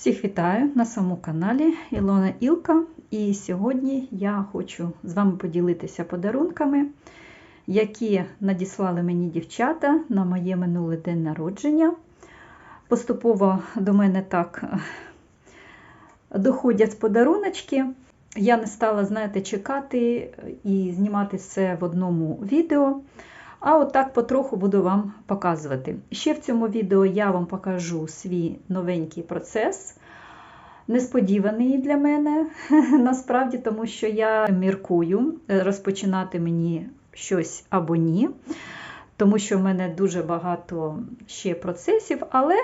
Всіх вітаю на своєму каналі Ілона Ілка. І сьогодні я хочу з вами поділитися подарунками, які надіслали мені дівчата на моє минуле день народження. Поступово до мене так е, доходять подаруночки. Я не стала, знаєте, чекати і знімати все в одному відео. А от так потроху буду вам показувати. Ще в цьому відео я вам покажу свій новенький процес. Несподіваний для мене, насправді, тому що я міркую розпочинати мені щось або ні, тому що в мене дуже багато ще процесів, але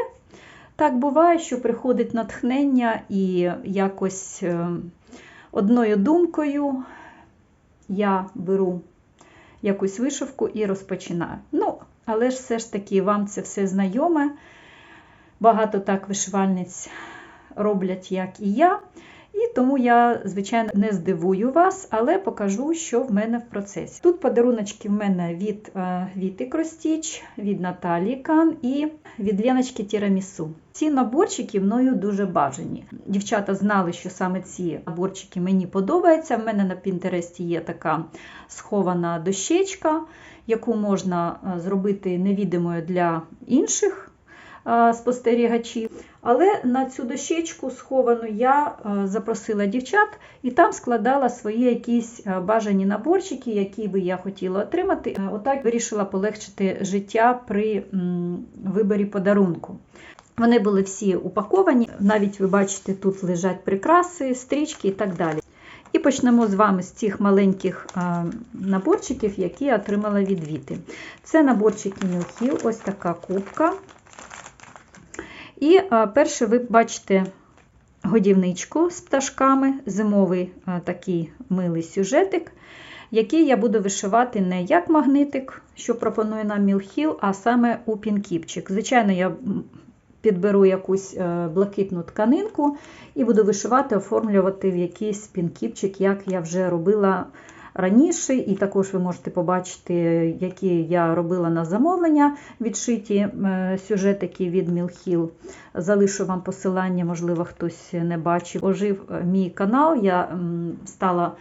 так буває, що приходить натхнення і якось одною думкою я беру якусь вишивку і розпочинаю. Ну, але ж все ж таки вам це все знайоме. Багато так вишивальниць роблять, як і я. І тому я, звичайно, не здивую вас, але покажу, що в мене в процесі. Тут подаруночки в мене від Віти Кростіч, від Наталії Кан і від Леночки Тірамісу. Ці наборчики мною дуже бажані. Дівчата знали, що саме ці наборчики мені подобаються. В мене на Пінтересті є така схована дощечка, яку можна зробити невідомою для інших спостерігачів. Але на цю дощечку сховану я запросила дівчат і там складала свої якісь бажані наборчики, які би я хотіла отримати. Отак вирішила полегшити життя при виборі подарунку. Вони були всі упаковані, навіть ви бачите, тут лежать прикраси, стрічки і так далі. І почнемо з вами з цих маленьких наборчиків, які я отримала від Віти. Це наборчики мілків, ось така кубка. І перше ви бачите годівничку з пташками, зимовий такий милий сюжетик, який я буду вишивати не як магнитик, що пропонує нам Мілхіл, а саме у пінкіпчик. Звичайно, я підберу якусь блакитну тканинку і буду вишивати, оформлювати в якийсь пінкіпчик, як я вже робила раніше, і також ви можете побачити, які я робила на замовлення відшиті сюжетики від Мілхіл. Залишу вам посилання, можливо, хтось не бачив. Ожив мій канал, я стала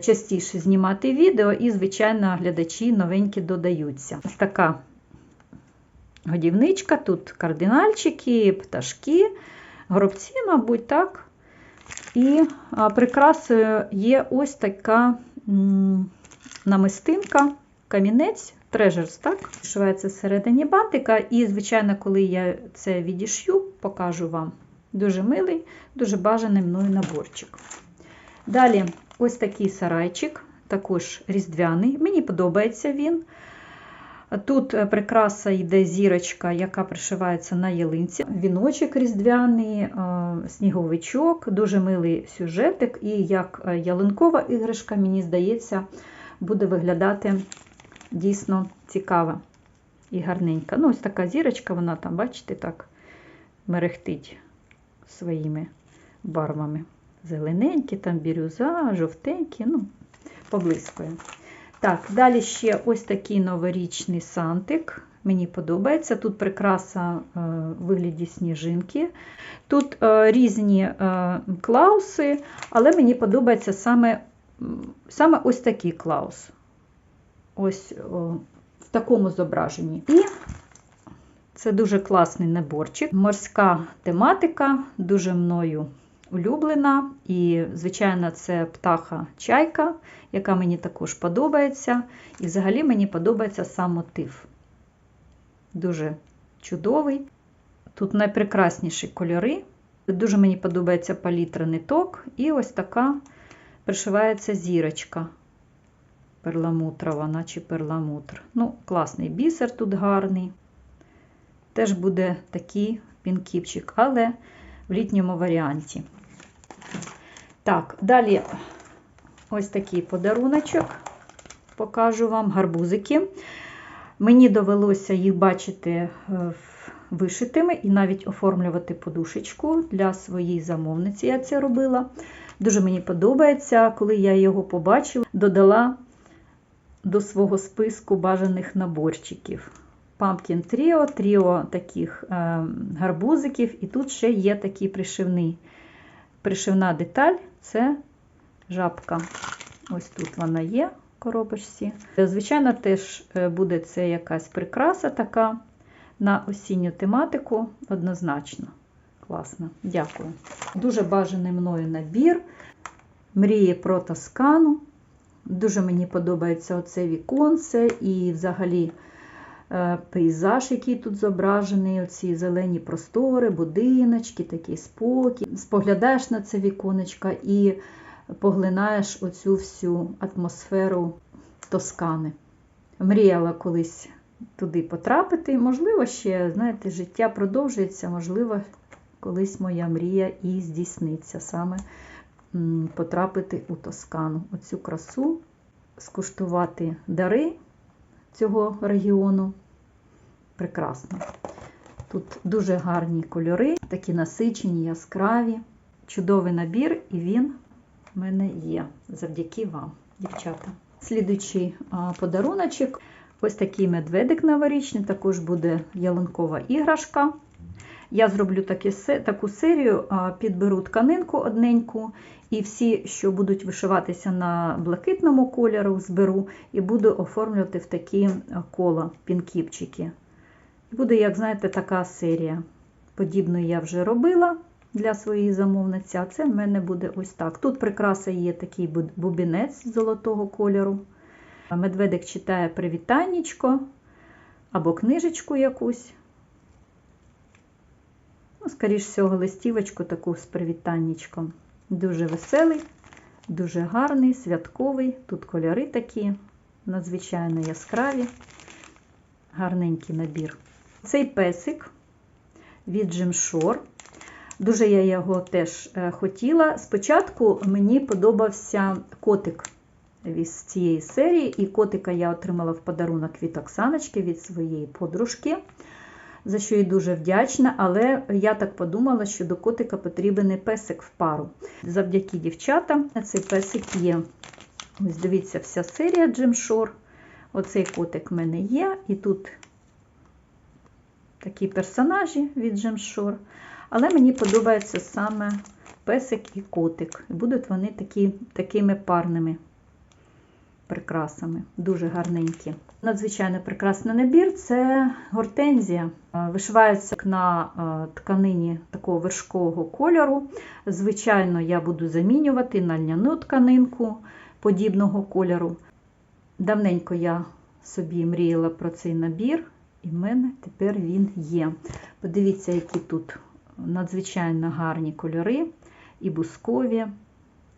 частіше знімати відео, і, звичайно, глядачі новенькі додаються. Ось така годівничка, тут кардинальчики, пташки, гробці, мабуть, так. І прикрасою є ось така намистинка, камінець, трежерс, так? Шивається всередині бантика. І, звичайно, коли я це відішью, покажу вам. Дуже милий, дуже бажаний мною наборчик. Далі ось такий сарайчик, також різдвяний. Мені подобається він. Тут прикраса йде зірочка, яка пришивається на ялинці. Віночок різдвяний, сніговичок, дуже милий сюжетик, і як ялинкова іграшка, мені здається, буде виглядати дійсно цікаво і гарненька. Ну, Ось така зірочка, вона там, бачите, так мерехтить своїми барвами. Зелененькі, там бірюза, жовтенькі, ну, поблискує. Так, далі ще ось такий новорічний сантик. Мені подобається. Тут прикраса в вигляді сніжинки. Тут різні клауси, але мені подобається саме саме ось такий клаус. Ось в такому зображенні. І це дуже класний наборчик. Морська тематика, дуже мною улюблена. І, звичайно, це птаха чайка, яка мені також подобається. І взагалі мені подобається сам мотив. Дуже чудовий. Тут найпрекрасніші кольори. Дуже мені подобається палітра ниток. І ось така пришивається зірочка перламутрова, наче перламутр. Ну, класний бісер тут гарний. Теж буде такий пінкіпчик, але в літньому варіанті. Так, далі ось такий подаруночок, покажу вам гарбузики. Мені довелося їх бачити вишитими і навіть оформлювати подушечку для своєї замовниці. Я це робила. Дуже мені подобається, коли я його побачила, додала до свого списку бажаних наборчиків. Pumpkin Trio, тріо таких е, гарбузиків, і тут ще є такий пришивний. Пришивна деталь це жабка. Ось тут вона є в коробочці. Звичайно, теж е, буде це якась прикраса така на осінню тематику, однозначно. Класно, дякую. Дуже бажаний мною набір. Мрії про Тоскану. Дуже мені подобається оце віконце і взагалі пейзаж, який тут зображений, оці зелені простори, будиночки, такий спокій. Споглядаєш на це віконечко і поглинаєш оцю всю атмосферу Тоскани. Мріяла колись туди потрапити. Можливо, ще, знаєте, життя продовжується, можливо, колись моя мрія і здійсниться саме потрапити у Тоскану. Оцю красу, скуштувати дари цього регіону. Прекрасно. Тут дуже гарні кольори, такі насичені, яскраві, чудовий набір, і він в мене є завдяки вам, дівчата. Слідуючий подаруночок ось такий медведик новорічний, також буде ялинкова іграшка. Я зроблю такі, таку серію, підберу тканинку одненьку, і всі, що будуть вишиватися на блакитному кольору, зберу і буду оформлювати в такі кола, пінкіпчики. Буде, як знаєте, така серія. Подібну я вже робила для своєї замовниці, а це в мене буде ось так. Тут прикраса є такий бубінець золотого кольору. Медведик читає привітаннячко або книжечку якусь. Ну, Скоріш всього, листівочку таку з привітаннячком. Дуже веселий, дуже гарний, святковий. Тут кольори такі, надзвичайно яскраві, гарненький набір. Цей песик від Джимшор. Дуже я його теж е, хотіла. Спочатку мені подобався котик з цієї серії, і котика я отримала в подарунок від Оксаночки, від своєї подружки за що їй дуже вдячна, але я так подумала, що до котика потрібен і песик в пару. Завдяки дівчатам цей песик є. Ось дивіться, вся серія Джимшор. Оцей котик в мене є, і тут такі персонажі від Джимшор. Але мені подобається саме песик і котик. Будуть вони такі, такими парними прикрасами, дуже гарненькі. Надзвичайно прекрасний набір це гортензія. Вишивається на тканині такого вершкового кольору. Звичайно, я буду замінювати на льняну тканинку подібного кольору. Давненько я собі мріяла про цей набір, і в мене тепер він є. Подивіться, які тут надзвичайно гарні кольори, і бускові,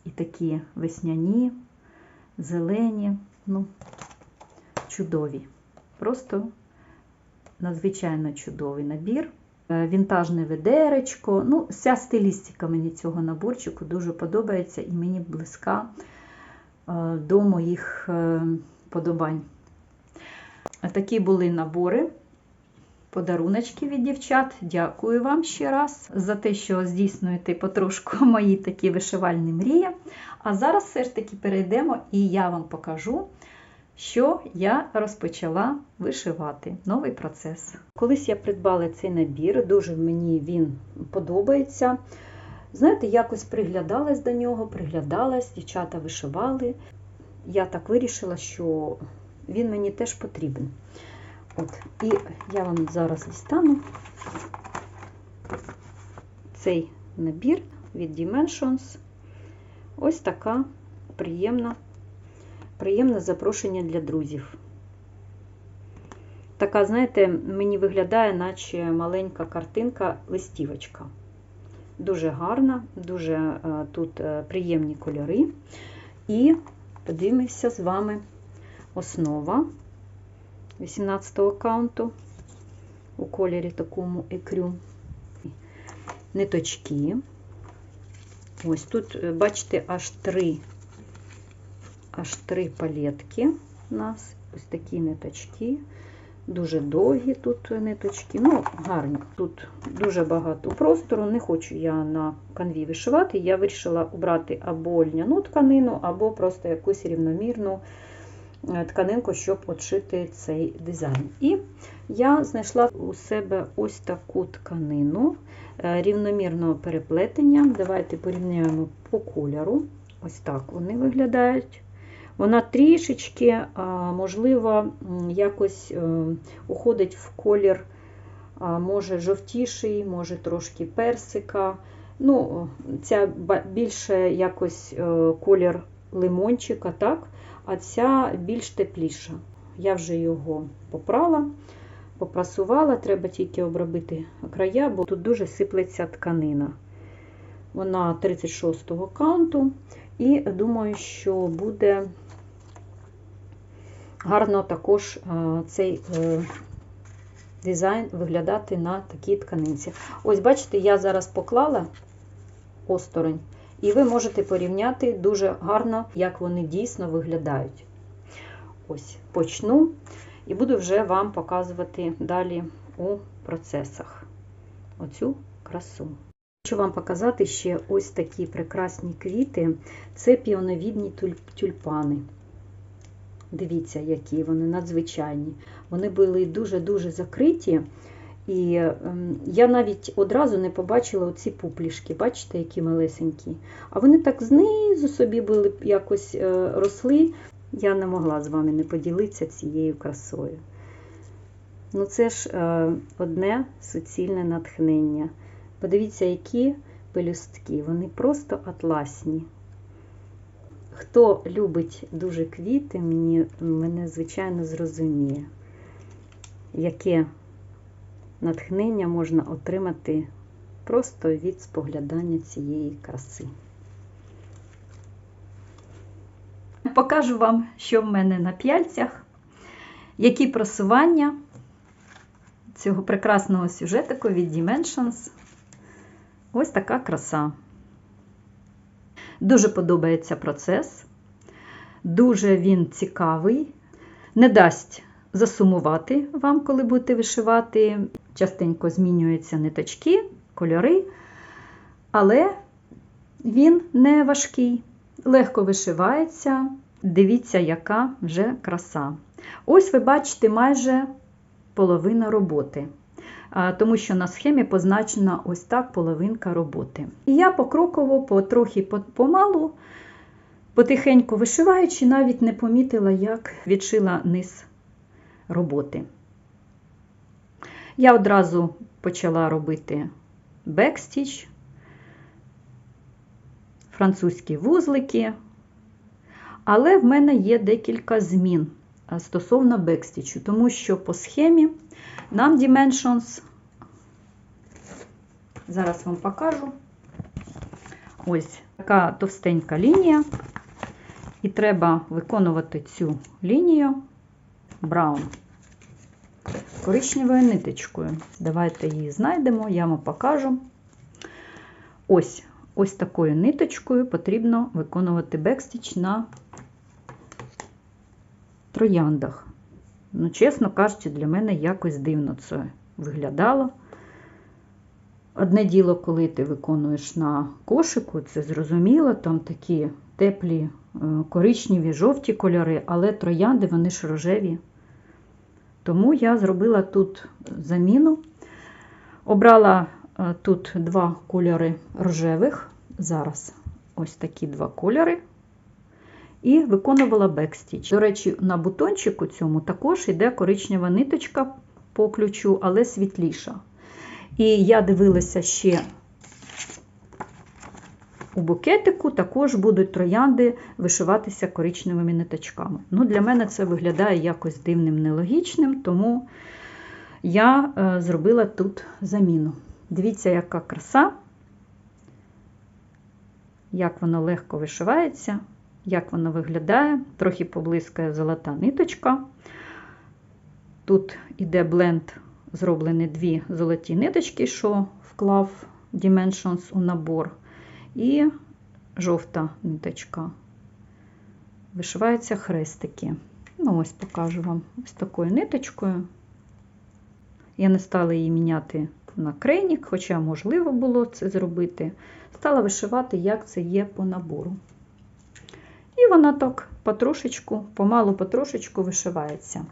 і такі весняні зелені, ну, чудові. Просто надзвичайно чудовий набір. Е, вінтажне ведеречко. Ну, Вся стилістика мені цього наборчику дуже подобається і мені близька е, до моїх е, подобань. Такі були набори, подаруночки від дівчат. Дякую вам ще раз за те, що здійснюєте потрошку мої такі вишивальні мрії. А зараз все ж таки перейдемо і я вам покажу, що я розпочала вишивати новий процес. Колись я придбала цей набір, дуже мені він подобається. Знаєте, якось приглядалась до нього, приглядалась, дівчата вишивали. Я так вирішила, що він мені теж потрібен. От, І я вам зараз дістану цей набір від Dimensions. Ось така приємна, приємне запрошення для друзів. Така, знаєте, мені виглядає, наче маленька картинка, листівочка. Дуже гарна, дуже е, тут е, приємні кольори. І подивимося з вами основа 18-го каунту у кольорі такому екрю. Ниточки. Ось тут, е, бачите, аж три аж три палетки у нас. Ось такі ниточки. Дуже довгі тут ниточки. Ну, гарні. Тут дуже багато простору. Не хочу я на канві вишивати. Я вирішила обрати або льняну тканину, або просто якусь рівномірну тканинку, щоб отшити цей дизайн. І я знайшла у себе ось таку тканину е, рівномірного переплетення. Давайте порівняємо по кольору. Ось так вони виглядають. Вона трішечки, можливо, якось е, уходить в колір, може жовтіший, може трошки персика. Ну, Ця більше якось е, колір лимончика, так? А ця більш тепліша. Я вже його попрала, попрасувала, треба тільки обробити края, бо тут дуже сиплеться тканина. Вона 36-го каунту, і думаю, що буде гарно також е, цей е, дизайн виглядати на такій тканинці. Ось, бачите, я зараз поклала осторонь, і ви можете порівняти дуже гарно, як вони дійсно виглядають. Ось, почну і буду вже вам показувати далі у процесах оцю красу. Хочу вам показати ще ось такі прекрасні квіти. Це піоновідні тюльпани. Дивіться, які вони надзвичайні. Вони були дуже-дуже закриті. І ем, я навіть одразу не побачила оці пуплішки, бачите, які малесенькі. А вони так знизу собі були якось е, росли. Я не могла з вами не поділитися цією красою. Ну, це ж е, одне суцільне натхнення. Подивіться, які пелюстки, вони просто атласні. Хто любить дуже квіти, мені, мене, звичайно, зрозуміє, яке натхнення можна отримати просто від споглядання цієї краси. Покажу вам, що в мене на п'яльцях, які просування цього прекрасного сюжетику від Dimensions. Ось така краса. Дуже подобається процес, дуже він цікавий, не дасть засумувати вам, коли будете вишивати. Частенько змінюються ниточки, кольори, але він не важкий, легко вишивається. Дивіться, яка вже краса. Ось ви бачите майже половина роботи тому що на схемі позначена ось так половинка роботи. І я покроково, потрохи помалу, потихеньку вишиваючи, навіть не помітила, як відшила низ роботи. Я одразу почала робити бекстіч, французькі вузлики, але в мене є декілька змін стосовно бекстічу, тому що по схемі нам Dimensions, зараз вам покажу, ось така товстенька лінія, і треба виконувати цю лінію браун коричневою ниточкою. Давайте її знайдемо, я вам покажу. Ось ось такою ниточкою потрібно виконувати бекстіч на трояндах. Ну, чесно кажучи, для мене якось дивно це виглядало. Одне діло, коли ти виконуєш на кошику, це зрозуміло, там такі теплі, е, коричневі, жовті кольори, але троянди вони ж рожеві. Тому я зробила тут заміну. Обрала е, тут два кольори рожевих. Зараз ось такі два кольори і виконувала бекстіч. До речі, на бутончику цьому також йде коричнева ниточка по ключу, але світліша. І я дивилася ще у букетику, також будуть троянди вишиватися коричневими ниточками. Ну, Для мене це виглядає якось дивним, нелогічним, тому я е, зробила тут заміну. Дивіться, яка краса, як воно легко вишивається як воно виглядає. Трохи поблискає золота ниточка. Тут іде бленд, зроблені дві золоті ниточки, що вклав Dimensions у набор, і жовта ниточка. Вишиваються хрестики. Ну, ось покажу вам ось такою ниточкою. Я не стала її міняти на крейнік, хоча можливо було це зробити. Стала вишивати, як це є по набору. І вона так потрошечку, помалу потрошечку вишивається.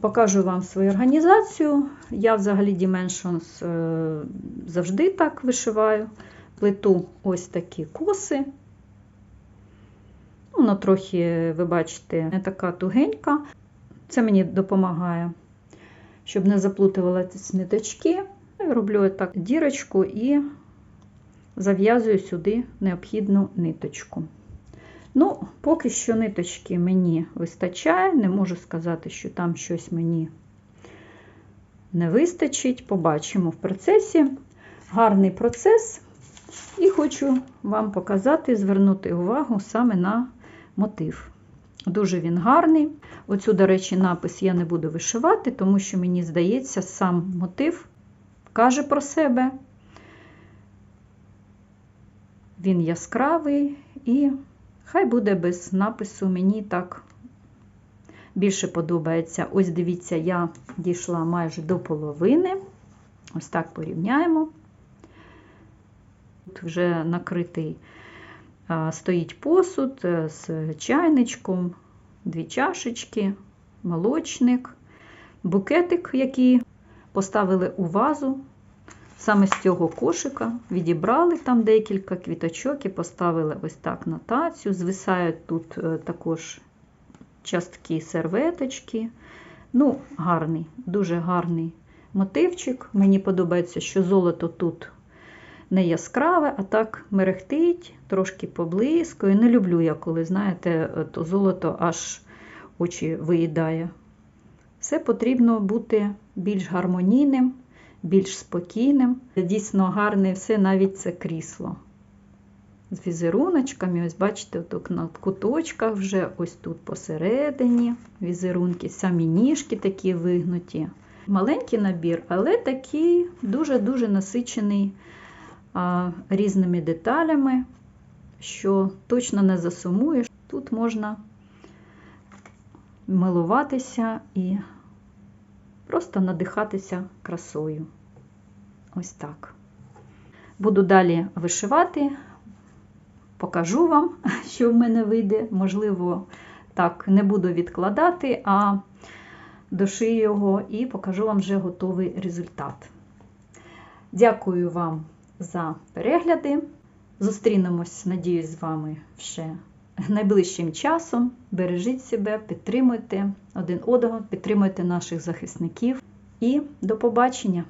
Покажу вам свою організацію. Я взагалі Dimensions е, завжди так вишиваю. Плету ось такі коси. Вона трохи, ви бачите, не така тугенька. Це мені допомагає, щоб не заплутувалися ниточки. Я роблю так дірочку і зав'язую сюди необхідну ниточку. Ну, поки що ниточки мені вистачає, не можу сказати, що там щось мені не вистачить. Побачимо в процесі. Гарний процес. І хочу вам показати, звернути увагу саме на мотив. Дуже він гарний. Оцю, до речі, напис я не буду вишивати, тому що мені здається, сам мотив каже про себе. Він яскравий і хай буде без напису, мені так більше подобається. Ось дивіться, я дійшла майже до половини. Ось так порівняємо. Тут вже накритий стоїть посуд з чайничком, дві чашечки, молочник, букетик, який поставили у вазу. Саме з цього кошика відібрали там декілька квіточок і поставили ось так на тацю. Звисають тут е, також частки серветочки. Ну, гарний, дуже гарний мотивчик. Мені подобається, що золото тут не яскраве, а так мерехтить, трошки поблискує. Не люблю я, коли, знаєте, то золото аж очі виїдає. Все потрібно бути більш гармонійним, більш спокійним. Дійсно гарне все, навіть це крісло. З візеруночками, ось бачите, тут на куточках вже ось тут посередині візерунки, самі ніжки такі вигнуті. Маленький набір, але такий дуже-дуже насичений різними деталями, що точно не засумуєш. Тут можна милуватися і просто надихатися красою. Ось так. Буду далі вишивати, покажу вам, що в мене вийде. Можливо, так, не буду відкладати, а дошию його і покажу вам вже готовий результат. Дякую вам за перегляди. Зустрінемось, надіюсь, з вами ще найближчим часом. Бережіть себе, підтримуйте один одного, підтримуйте наших захисників і до побачення!